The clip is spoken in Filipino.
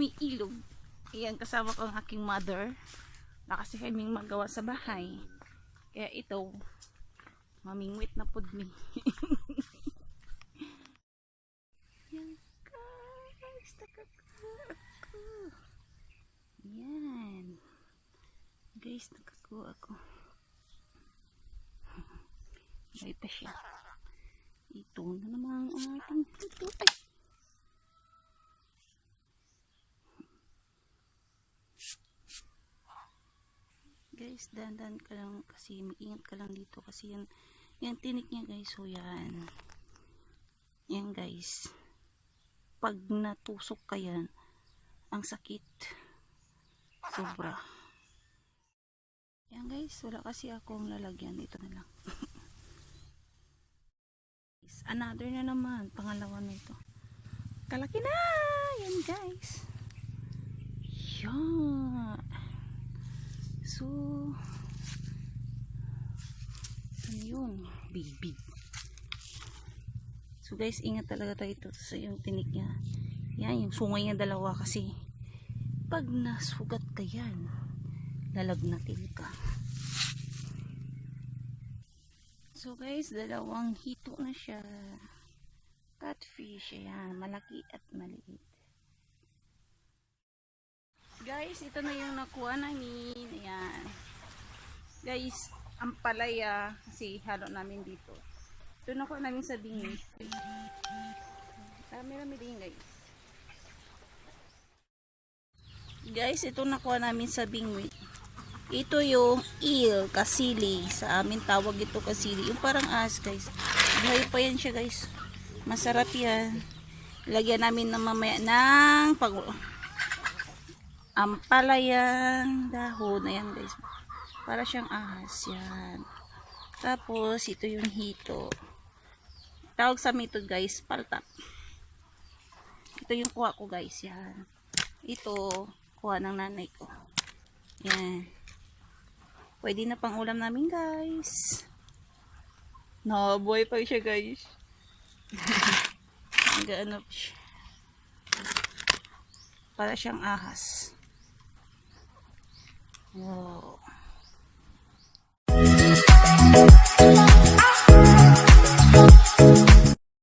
kami ilog. Ayan, kasama ko ang aking mother. Na kasi kaming magawa sa bahay. Kaya ito, mamingwit na pud mi. Yan guys, nakakuha ako. Yan. Guys, nakakuha ako. Ito siya. Ito na naman ang ating ito. Ay! Guys, dandan ka lang kasi mag-ingat ka lang dito kasi yan yan tinik niya guys. So yan. Yan guys. Pag natusok ka yan, ang sakit. Sobra. Yan guys, wala kasi akong lalagyan. Ito na lang. Another na naman. Pangalawa na ito. Kalaki na! Yan guys. Yan. So, ano yun? Baby. So guys, ingat talaga tayo ito sa yung tinik niya. Yan, yung sungay niya dalawa kasi pag nasugat ka yan, lalagnatin ka. So guys, dalawang hito na siya. Catfish, ayan. Malaki at maliit. Guys, ito na yung nakuha namin. Ayan. Guys, ang palaya kasi halo namin dito. Ito nakuha namin sa bingi. Rami-rami din guys. Guys, ito nakuha namin sa bingwi. Ito yung eel, kasili. Sa amin tawag ito kasili. Yung parang as guys. Buhay pa yan siya guys. Masarap yan. Lagyan namin na mamaya ng pag ampalayang dahon. Ayan guys. Para siyang ahas. Yan. Tapos, ito yung hito. Tawag sa amin ito guys, paltap. Ito yung kuha ko guys. Yan. Ito, kuha ng nanay ko. Yan. Pwede na pang ulam namin guys. Naboy pa siya guys. Gaano siya. Para siyang ahas. 哦，